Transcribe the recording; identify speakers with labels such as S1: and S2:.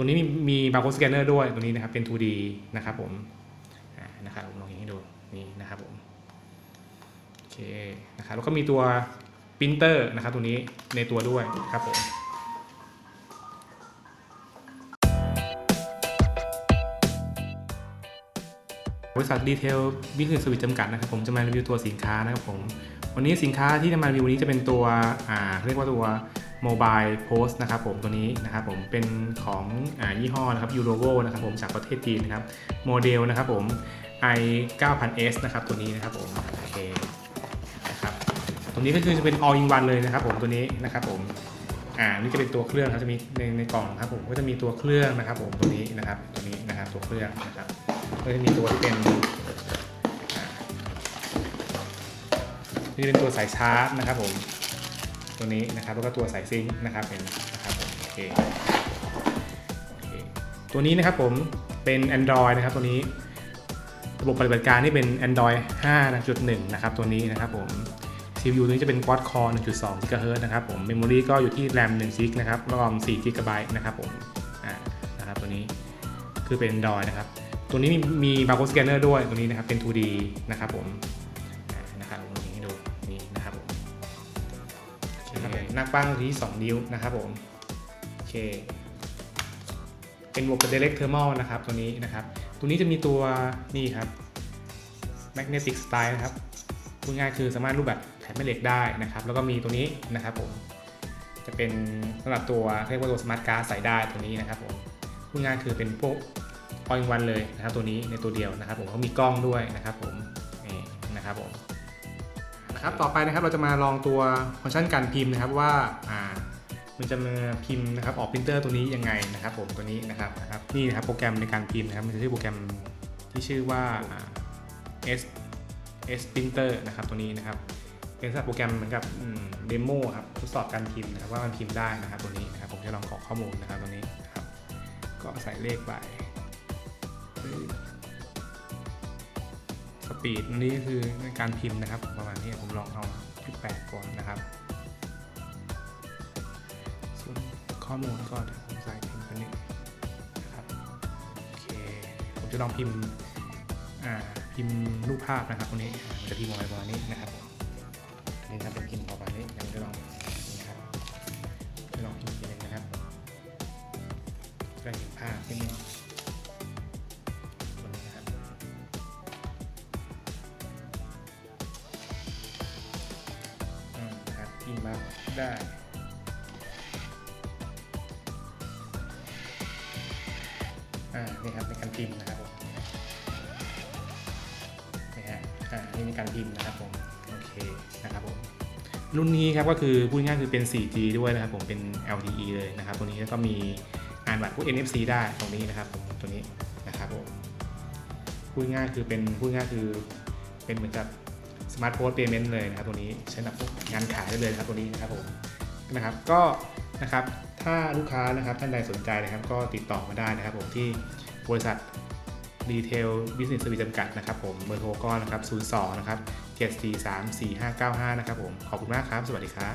S1: ตัวนี้มีมีบาร์โค้ดสแกนเนอร์ด้วยตัวนี้นะครับเป็น 2D นะครับผมอ่านะครับผมลองยิงให้ดูนี่นะครับผมโอเคนะครับแล้วก็มีตัวปรินเตอร์นะครับตัวนี้ในตัวด้วยครับผมบริษัทดีเทลบิสเนสสวิตจำกัดนะครับผมจะมารีวิวตัวสินค้านะครับผมวันนี้สินค้าที่จะมารีวิววันนี้จะเป็นตัวอ่าเรียกว่าตัว โมบายโพสต์นะครับผมตัวนี้นะครับผมเป็นของอยี่ห้อนะครับยูโรโวนะครับผมจากประเทศจีนนะครับโมเดลนะครับผม i 9000s นะครับตัวนี้นะครับผมโอเคนะครับตรงนี้ก็คือจะเป็น all in one เลยนะครับผมตัวนี้นะครับผมอ่านี่จะเป็นตัวเครื่องครับจะมีในในกล่องครับผมก็จะมีตัวเครื่องนะครับผมตัวนี้นะครับตัวนี้นะครับตัวเครื่องนะครับก็จะมีตัวเป็นนี่เป็นตัวสายชาร์จนะครับผม ตัวนี้นะครับแล้วก็ตัวสายซิงค์นะครับเป็นนะครับผมโอเคโอเคตัวนี้นะครับผมเป็น Android นะครับตัวนี้ระบบปฏิบัติการที่เป็น Android 5.1 นะครับตัวนี้นะครับผม CPU ตัวนี้จะเป็น Quad Core 1.2 GHz นะครับผม Memory ก็อยู่ที่ RAM 1 GB นะครับ ROM 4 GB นะครับผมอ่านะครับตัวนี้คือเป็น Android นะครับ ตัวนี้มีมีบาร์โค้ดสแกนเนอร์ด้วยตัวนี้นะครับเป็น 2D นะครับผม หน้าปั้งที่ 2 นิ้วนะครับผมโอเคเป็นระบบ direct thermal นะครับตัวนี้นะครับ ตัวนี้จะมีตัวนี่ครับ magnetic style นะครับพูดง่ายคือสามารถรูปแบบแผ่นแม่เหล็กได้นะครับ แล้วก็มีตัวนี้นะครับผมจะเป็นสำหรับตัวเรียกว่าตัว smart card ใส่ได้ตัวนี้นะครับผมพูดง่ายคือเป็นพวก all in one เลยนะครับตัวนี้ในตัวเดียวนะครับผมเขามีกล้องด้วยนะครับผมนี่นะครับผม นะครับต่อไปนะครับเราจะมาลองตัวฟังก์ชันการพิมพ์นะครับว่าอ่ามันจะมาพิมพ์นะครับออกปรินเตอร์ตัวนี้ยังไงนะครับ ผมตัวนี้นะครับนะครับนี่นะครับโปรแกรมในการพิมพ์นะครับมันจะชื่อโปรแกรมที่ชื่อว่า S S Printer นะครับตัวนี้นะครับเป็นสำหรับโปรแกรมเหมือนกับเดโมครับทดสอบการพิมพ์นะครับว่ามันพิมพ์ได้นะครับตัวนี้นะครับผมจะลองกรอกข้อมูลนะครับตัวนี้นะครับก็ใส่เลขไป สปีดนี่คือการพิมพ์นะครับ ประมาณนี้ผมลองเอาที่แปดก่อนนะครับ ส่วนข้อมูลก็เดี๋ยวผมใส่พิมพ์ตัวนี้นะครับโอเคผมจะลองพิมพ์อ่าพิมพ์รูปภาพนะครับตรงนี้มันจะพิมพ์ออกมาประมาณนี้นะครับนี่ครับเป็นพิมพ์ออกมานี้ผมจะลองนี่ครับจะลองพิมพ์ทีนึงนะครับจะเห็นภาพที่นี่ มนะครับพิมพ์มาได้อ่านี่ครับในการพิมพ์นะครับผมนี่ฮะอ่านี่ในการพิมพ์นะครับผมโอเคนะครับผมรุ่นนี้ครับก็คือพูดง่ายๆคือเป็น 4G ด้วยนะครับผมเป็น LTE เลยนะครับตัวนี้แล้วก็มีอ่านบัตรพวก NFC ได้ตรงนี้นะครับผมตัวนี้นะครับผมพูดง่ายคือเป็นพูดง่ายคือเป็นเหมือนกับ สมาร์ทโฟนเปย์เมนต์เลยนะครับตัวนี้ใช้สำหรับงานขายได้เลยครับตัวนี้นะครับผมนะครับก็นะครับถ้าลูกค้านะครับท่านใดสนใจนะครับ ก็ติดต่อมาได้นะครับ ผมที่บริษัทรีเทลบิสเนสสวิจำกัดนะครับผมเบอร์โทรก็นะครับ02นะครับ7434595นะครับผมขอบคุณมากครับ สวัสดีครับ